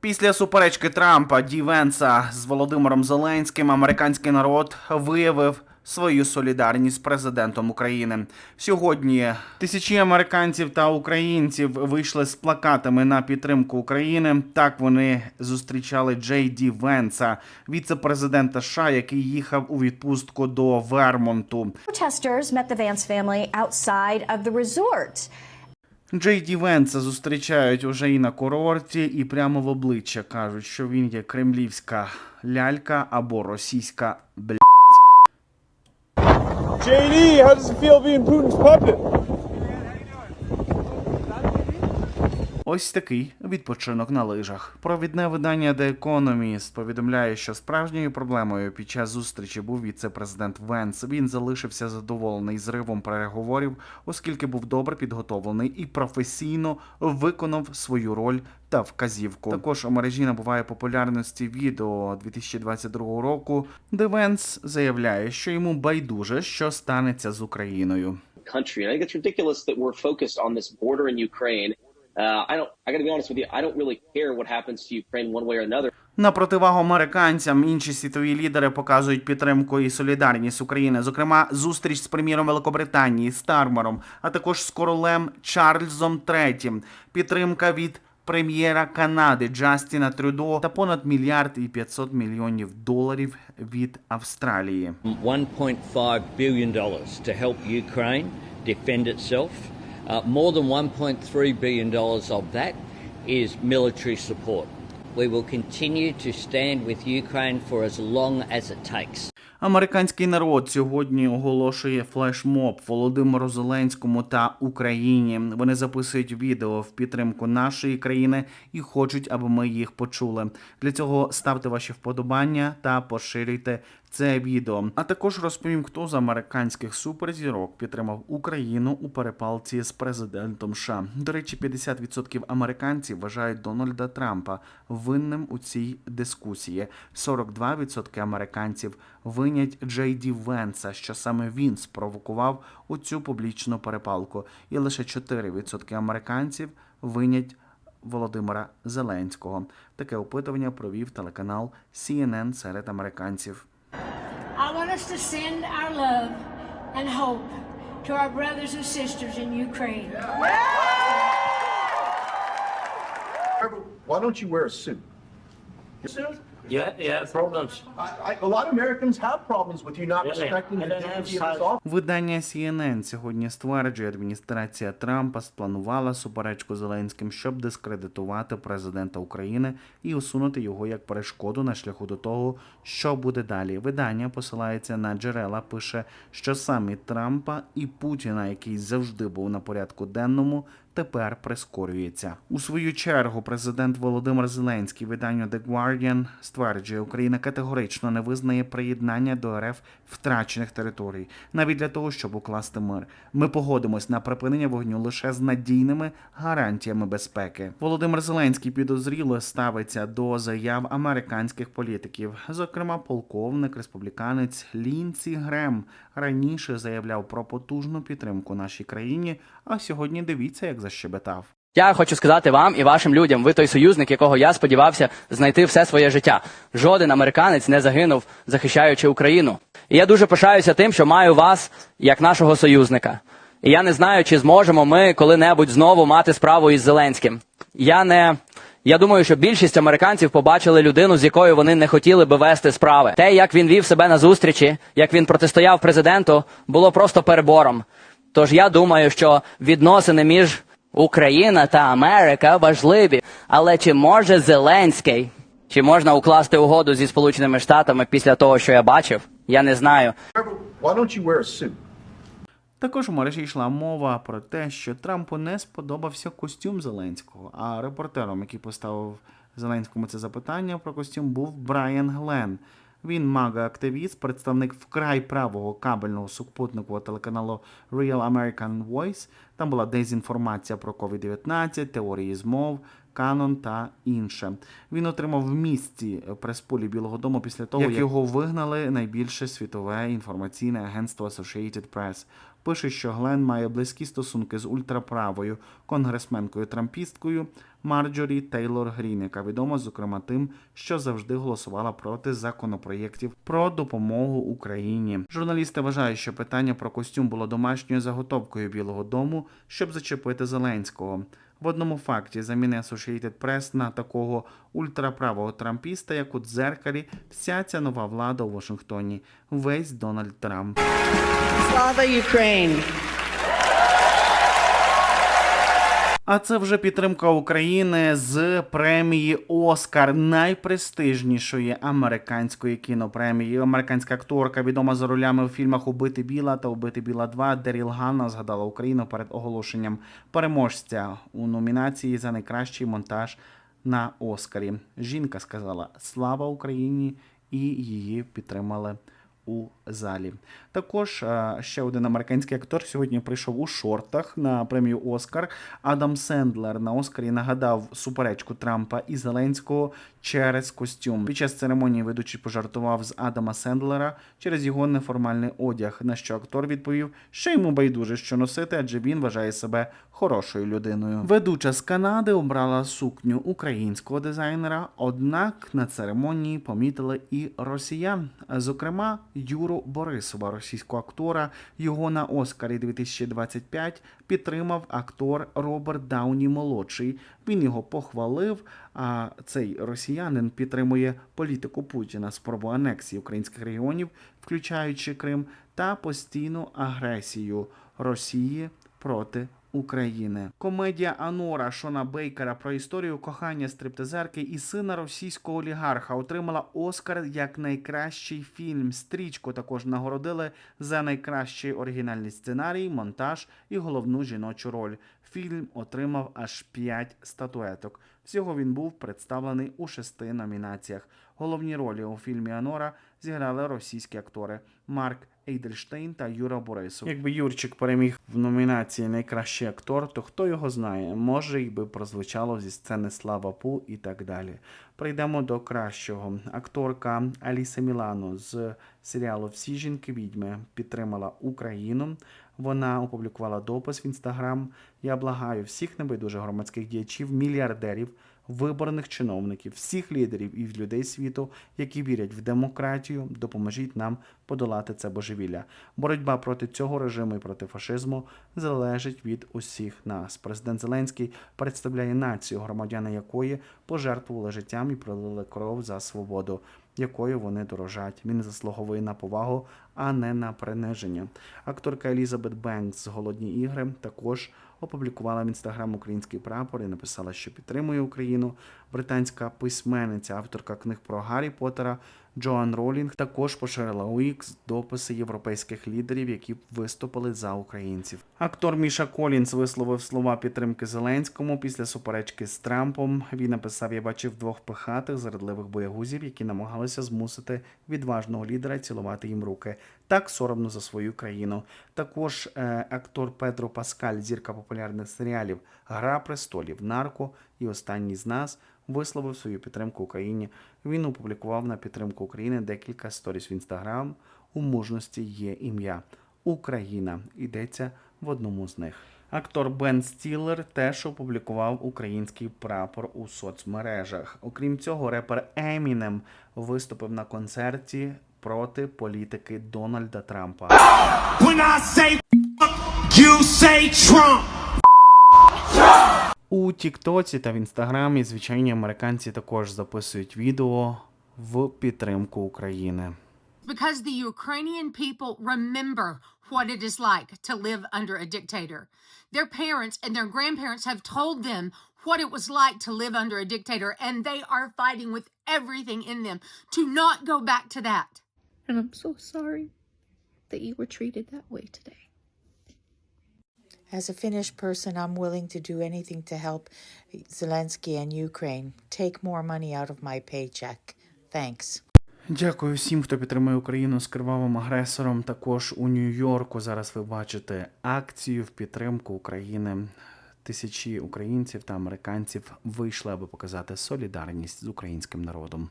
Після суперечки Трампа Ді Венса з Володимиром Зеленським американський народ виявив свою солідарність з президентом України. Сьогодні тисячі американців та українців вийшли з плакатами на підтримку України. Так вони зустрічали Джей Ді Венса, віце-президента США, який їхав у відпустку до Вермонту. Protesters met the Vance family. Джей Ді Венса зустрічають уже і на курорті, і прямо в обличчя кажуть, що він є кремлівська лялька або російська бля. JD, how does it feel being Putin's puppet? Ось такий відпочинок на лижах. Провідне видання The Economist повідомляє, що справжньою проблемою під час зустрічі був віце-президент Венс. Він залишився задоволений зривом переговорів, оскільки був добре підготовлений і професійно виконав свою роль та вказівку. Також у мережі набуває популярності відео 2022 року, де Венс заявляє, що йому байдуже, що станеться з Україною. country. I think that we're focused on this border in Ukraine. Uh, I don't. I got to be honest with you. I don't really care what happens to Ukraine one way or another. На противагу американцям інші світові лідери показують підтримку і солідарність України, зокрема, зустріч з прем'єром Великобританії Стармером, а також з королем Чарльзом III, підтримка від прем'єра Канади Джастіна Трюдо та понад мільярд і 500 мільйонів доларів від Австралії. $1.5 billion to help Ukraine defend itself. Uh, more than $1.3 billion of that is military support. We will continue to stand with Ukraine for as long as it takes. Американський народ сьогодні оголошує флешмоб Володимиру Зеленському та Україні. Вони записують відео в підтримку нашої країни і хочуть, аби ми їх почули. Для цього ставте ваші вподобання та поширюйте це відео. А також розповім, хто з американських суперзірок підтримав Україну у перепалці з президентом США. До речі, 50% американців вважають Дональда Трампа винним у цій дискусії. 42% американців винять Джей Ді Венса, що саме він спровокував у цю публічну перепалку, і лише 4% американців винять Володимира Зеленського. Таке опитування провів телеканал CNN серед американців. I want us to send our love and hope to our brothers and sisters in Ukraine. Trevor, why don't you wear a suit? Suit? Yeah, yeah, problems. I, I, a lot of Americans have problems with you not respecting the dignity of this Видання CNN сьогодні стверджує, адміністрація Трампа спланувала суперечку Зеленським, щоб дискредитувати президента України і усунути його як перешкоду на шляху до того, що буде далі. Видання посилається на джерела, пише, що саміт Трампа і Путіна, який завжди був на порядку денному, тепер прискорюється. У свою чергу президент Володимир Зеленський виданню The Guardian стверджує, Україна категорично не визнає приєднання до РФ втрачених територій, навіть для того, щоб укласти мир. Ми погодимось на припинення вогню лише з надійними гарантіями безпеки. Володимир Зеленський підозріло ставиться до заяв американських політиків, зокрема, полковник республіканець Лінці Грем раніше заявляв про потужну підтримку нашій країні. А сьогодні дивіться, як защебетав. Я хочу сказати вам і вашим людям, ви той союзник, якого я сподівався знайти все своє життя. Жоден американець не загинув, захищаючи Україну. І я дуже пишаюся тим, що маю вас як нашого союзника. І я не знаю, чи зможемо ми коли-небудь знову мати справу із Зеленським. Я не. Я думаю, що більшість американців побачили людину, з якою вони не хотіли би вести справи. Те, як він вів себе на зустрічі, як він протистояв президенту, було просто перебором. Тож я думаю, що відносини між Україна та Америка важливі. Але чи може Зеленський, чи можна укласти угоду зі Сполученими Штатами після того, що я бачив? Я не знаю. Також у мережі йшла мова про те, що Трампу не сподобався костюм Зеленського. А репортером, який поставив Зеленському це запитання про костюм, був Брайан Глен. Він мага-активіст, представник вкрай правого кабельного супутникового телеканалу Real American Voice. Там була дезінформація про COVID-19, теорії змов, Канон та інше. Він отримав в місті прес-полі Білого Дому після того, як його вигнали найбільше світове інформаційне агентство Associated Press. Пише, що Глен має близькі стосунки з ультраправою конгресменкою трампісткою Марджорі Тейлор Грін, яка відома зокрема тим, що завжди голосувала проти законопроєктів про допомогу Україні. Журналісти вважають, що питання про костюм було домашньою заготовкою Білого Дому, щоб зачепити Зеленського. В одному факті заміни Associated Press на такого ультраправого трампіста, як у дзеркалі, вся ця нова влада у Вашингтоні, весь Дональд Трамп. Слава Ukraine! А це вже підтримка України з премії Оскар, найпрестижнішої американської кінопремії. Американська акторка, відома за ролями у фільмах Убити Біла та Убити Біла 2, Деріл Ганна згадала Україну перед оголошенням переможця у номінації за найкращий монтаж на Оскарі. Жінка сказала Слава Україні і її підтримали у залі. Також е, ще один американський актор сьогодні прийшов у шортах на премію Оскар. Адам Сендлер на Оскарі нагадав суперечку Трампа і Зеленського через костюм. Під час церемонії ведучий пожартував з Адама Сендлера через його неформальний одяг. На що актор відповів, що йому байдуже що носити, адже він вважає себе хорошою людиною. Ведуча з Канади обрала сукню українського дизайнера, однак на церемонії помітили і росіян, зокрема Юру Борисова, російського актора. Його на Оскарі 2025 підтримав актор Роберт Дауні молодший. Він його похвалив. А цей росіянин підтримує політику Путіна, спробу анексії українських регіонів, включаючи Крим, та постійну агресію Росії проти України. Комедія Анора Шона Бейкера про історію кохання стриптизерки і сина російського олігарха отримала Оскар як найкращий фільм. Стрічку також нагородили за найкращий оригінальний сценарій, монтаж і головну жіночу роль. Фільм отримав аж 5 статуеток. Всього він був представлений у шести номінаціях. Головні ролі у фільмі Анора зіграли російські актори Марк Ейдельштейн та Юра Борисов. Якби Юрчик переміг в номінації Найкращий актор, то хто його знає, може й би прозвучало зі сцени Слава Пу і так далі. Прийдемо до кращого. Акторка Аліса Мілано з серіалу Всі жінки відьми підтримала Україну. Вона опублікувала допис в інстаграм. Я благаю всіх небайдужих громадських діячів, мільярдерів, виборних чиновників, всіх лідерів і людей світу, які вірять в демократію, допоможіть нам подолати це божевілля. Боротьба проти цього режиму і проти фашизму залежить від усіх нас. Президент Зеленський представляє націю, громадяни якої пожертвували життям і пролили кров за свободу. Якою вони дорожать. Він заслуговує на повагу, а не на приниження. Акторка Елізабет Бенкс з Голодні ігри також опублікувала в інстаграм український прапор і написала, що підтримує Україну. Британська письменниця, авторка книг про Гаррі Поттера Джоан Ролінг також поширила у X дописи європейських лідерів, які виступили за українців. Актор Міша Колінс висловив слова підтримки Зеленському після суперечки з Трампом. Він написав: Я бачив двох пихатих зрадливих боягузів, які намагалися змусити відважного лідера цілувати їм руки. Так соромно за свою країну. Також е, актор Педро Паскаль, зірка популярних серіалів Гра престолів, Нарко і Останній з нас висловив свою підтримку Україні. Він опублікував на підтримку України декілька сторіс в інстаграм. У мужності є ім'я Україна. Йдеться в одному з них. Актор Бен Стілер теж опублікував український прапор у соцмережах. Окрім цього, репер Емінем виступив на концерті проти політики Дональда Трампа. When I say you say Trump. У Тіктоці та в Інстаграмі звичайні американці також записують відео в підтримку України. because the Ukrainian people remember what it is like to live under a dictator. Their parents and their grandparents have told them what it was like to live under a dictator, and they are fighting with everything in them to not go back to that. And I'm so sorry that you were treated that way today. As a Finnish person, I'm willing to do anything to help Zelensky and Ukraine. Take more money out of my paycheck. Thanks. Дякую всім, хто підтримує Україну з кривавим агресором. Також у Нью-Йорку зараз ви бачите акцію в підтримку України. Тисячі українців та американців вийшли, аби показати солідарність з українським народом.